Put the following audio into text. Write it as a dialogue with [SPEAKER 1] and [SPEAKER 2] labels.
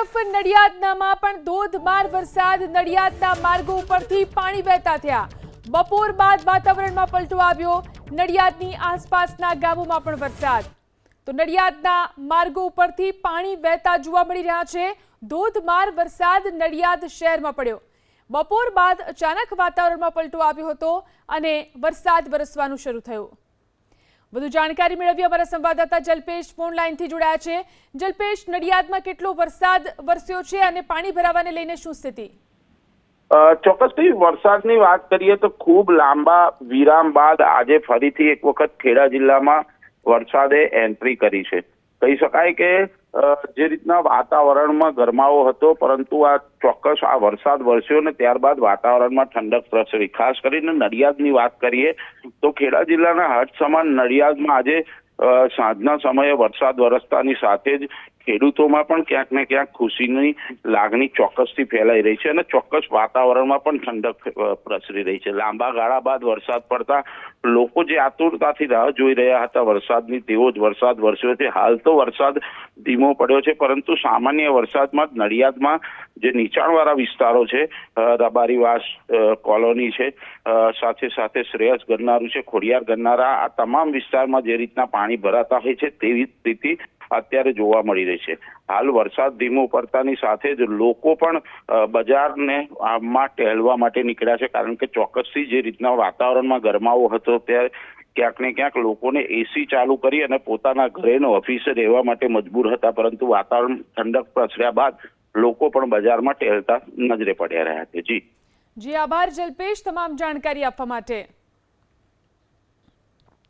[SPEAKER 1] તરફ નડિયાદનામાં પણ ધોધમાર વરસાદ. નડિયાદના માર્ગો ઉપરથી પાણી વહેતા થયા. બપોર બાદ વાતાવરણમાં પલટો આવ્યો. નડિયાદની આસપાસના ગામોમાં પણ વરસાદ. તો નડિયાદના માર્ગો ઉપરથી પાણી વહેતા જોવા મળી રહ્યા છે. ધોધમાર વરસાદ નડિયાદ શહેરમાં પડ્યો. બપોર બાદ અચાનક વાતાવરણમાં પલટો આવ્યો હતો અને વરસાદ વરસવાનું શરૂ થયું. વધુ જાણકારી મેળવી અમારા સંવાદદાતા જલ્પેશ ફોન જોડાયા છે. જલ્પેશ, નડિયાદમાં કેટલો વરસાદ વરસ્યો છે અને પાણી ભરાવાને લઈને શું સ્થિતિ?
[SPEAKER 2] ચોક્કસથી વરસાદની વાત કરીએ તો ખૂબ લાંબા વિરામ બાદ આજે ફરીથી એક વખત ખેડા જિલ્લામાં વરસાદે એન્ટ્રી કરી છે. કહી શકાય કે જે રીતના વાતાવરણમાં ગરમાવો હતો, પરંતુ આ ચોક્કસ આ વરસાદ વરસ્યો ને ત્યારબાદ વાતાવરણમાં ઠંડક પ્રસરી ખાસ કરીને નડિયાદની વાત કરીએ, તો ખેડા જિલ્લાના હટ સમાન નડિયાદમાં આજે સાંજના સમયે વરસાદ વરસતાની સાથે જ ખેડૂતોમાં પણ ક્યાંક ને ક્યાંક ખુશીની લાગણી ચોક્કસથી ફેલાઈ રહી છે અને ચોક્કસ વાતાવરણમાં પણ ઠંડક પ્રસરી રહી છે. લાંબા ગાળા બાદ વરસાદ પડતા લોકો જે આતુરતાથી રાહ જોઈ રહ્યા હતા, વરસાદની તેવો જ વરસાદ વરસ્યો છે. હાલ તો વરસાદ ધીમો પડ્યો છે, પરંતુ સામાન્ય વરસાદમાં નડિયાદમાં જે નીચાણવાળા વિસ્તારો છે રબારીવાસ કોલોની છે સાથે સાથે શ્રેયસ ગરનારું છે, ખોડિયાર ગરનારા, આ તમામ વિસ્તારમાં જે રીતના પાણી ભરાતા હોય છે, તેવી સ્થિતિ અત્યારે જોવા મળી રહી છે. હાલ વરસાદ ધીમો પડતાની સાથે જ લોકો પણ બજારને આમાં ટહેલવા માટે નીકળ્યા છે. કારણ કે ચોક્કસથી જે રીતના વાતાવરણમાં ગરમાવો હતો ત્યારે ક્યાંક ને ક્યાંક લોકોને એસી ચાલુ કરી અને પોતાના ઘરેનો ઓફિસે રહેવા માટે મજબૂર હતા. પરંતુ વાતાવરણ ઠંડક પ્રસર્યા બાદ લોકો પણ બજારમાં ટહેલતા નજરે પડ્યા રહ્યા છે. જી.
[SPEAKER 1] જી, આભાર જલ્પેશ તમામ જાણકારી આપવા માટે.